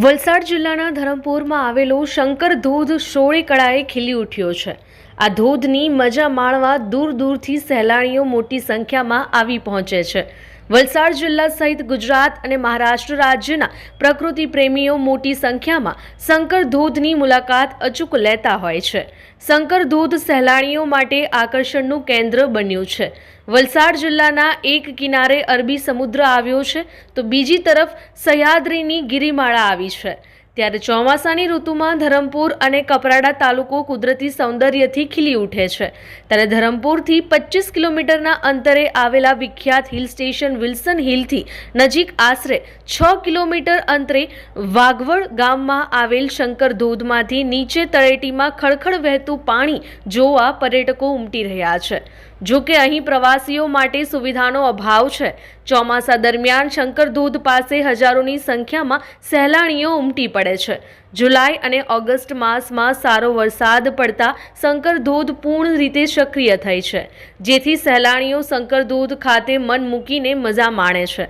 વલસાડ જિલ્લાના ધરમપુરમાં આવેલો શંકર ધોધ સોળે કળાએ ખીલી ઉઠ્યો છે. આ ધોધની મજા માણવા દૂર દૂરથી સહેલાણીઓ મોટી સંખ્યામાં આવી પહોંચે છે. વલસાડ જિલ્લા સહિત ગુજરાત અને મહારાષ્ટ્ર રાજ્યના પ્રકૃતિ પ્રેમીઓ મોટી સંખ્યામાં શંકર ધોધની મુલાકાત અચૂક લેતા હોય છે. શંકર ધોધ સહેલાણીઓ માટે આકર્ષણનું કેન્દ્ર બન્યું છે. વલસાડ જિલ્લાના એક કિનારે અરબી સમુદ્ર આવ્યો છે તો બીજી તરફ સહ્યાદ્રીની ગિરિમાળા આવી છે. ત્યારે ચોમાસાની ઋતુમાં ધરમપુર અને કપરાડા તાલુકો કુદરતી સૌંદર્યથી ખીલી ઉઠે છે. ત્યારે ધરમપુરથી પચીસ કિલોમીટરના અંતરે આવેલા વિખ્યાત હિલ સ્ટેશન વિલ્સન હિલથી નજીક આશરે છ કિલોમીટર અંતરે વાઘવડ ગામમાં આવેલ શંકર ધોધમાંથી નીચે તળેટીમાં ખળખળ વહેતું પાણી જોવા પર્યટકો ઉમટી રહ્યા છે. જો કે અહીં પ્રવાસીઓ માટે સુવિધાનો અભાવ છે. ચોમાસા દરમિયાન શંકરધોધ પાસે હજારોની સંખ્યામાં સહેલાણીઓ ઉમટી પડે છે. જુલાઈ અને ઓગસ્ટ માસમાં સારો વરસાદ પડતા શંકરધોધ પૂર્ણ રીતે સક્રિય થઈ છે. જેથી સહેલાણીઓ શંકરધોધ ખાતે મન મૂકીને મજા માણે છે.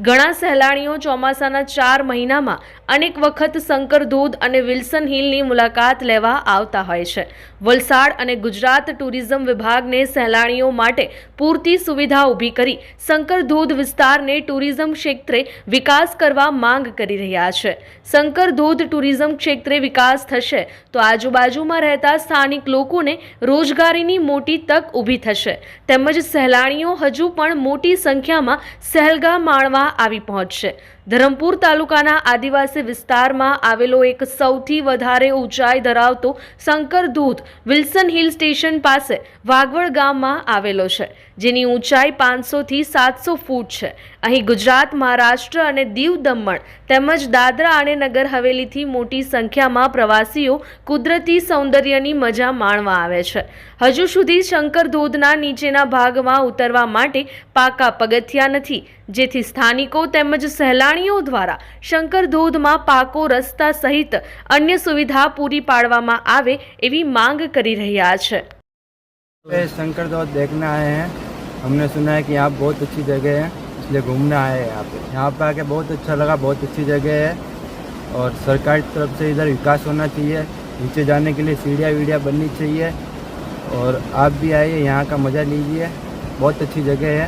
ઘણા સહેલાણીઓ ચોમાસાના ચાર મહિનામાં અનેક વખત શંકર ધોધ અને વિલ્સન હિલની મુલાકાત લેવા આવતા હોય છે. વલસાડ અને ગુજરાત ટુરિઝમ વિભાગને સહેલાણીઓ માટે પૂરતી સુવિધા ઊભી કરી શંકર ધોધ વિસ્તારને ટુરિઝમ ક્ષેત્રે વિકાસ કરવા માંગ કરી રહ્યા છે. શંકર ધોધ ટુરિઝમ ક્ષેત્રે વિકાસ થશે તો આજુબાજુમાં રહેતા સ્થાનિક લોકોને રોજગારીની મોટી તક ઊભી થશે. તેમજ સહેલાણીઓ હજુ પણ મોટી સંખ્યામાં સહેલગા માણવા આવી પહોંચશે. ધરમપુર તાલુકાના આદિવાસી વિસ્તારમાં આવેલો એક સૌથી વધારે ઊંચાઈ ધરાવતો શંકર ધોધ વિલ્સન હિલ સ્ટેશન પાસે વાગવડ ગામમાં આવેલો છે, જેની ઊંચાઈ પાંચસોથી સાતસો ફૂટ છે. અહીં ગુજરાત, મહારાષ્ટ્ર અને દીવ દમણ તેમજ દાદરા અને નગર હવેલીથી મોટી સંખ્યામાં પ્રવાસીઓ કુદરતી સૌંદર્યની મજા માણવા આવે છે. હજુ સુધી શંકર ધોધના નીચેના ભાગમાં ઉતરવા માટે પાકા પગથિયા નથી, જેથી સ્થાનિકો તેમજ સહેલાણીઓ દ્વારા શંકર ધોધમાં પાકો રસ્તા સહિત અન્ય સુવિધા પૂરી પાડવામાં આવે એવી માંગ કરી રહ્યા છે पे शंकर धोत देखने आए हैं हमने सुना है कि यहाँ बहुत अच्छी जगह है इसलिए घूमने आए हैं यहाँ पे यहाँ पे आके बहुत अच्छा लगा बहुत अच्छी जगह है और सरकार की तरफ से इधर विकास होना चाहिए नीचे जाने के लिए सीढ़ियाँ वीढ़ियाँ बननी चाहिए और आप भी आइए यहाँ का मज़ा लीजिए बहुत अच्छी जगह है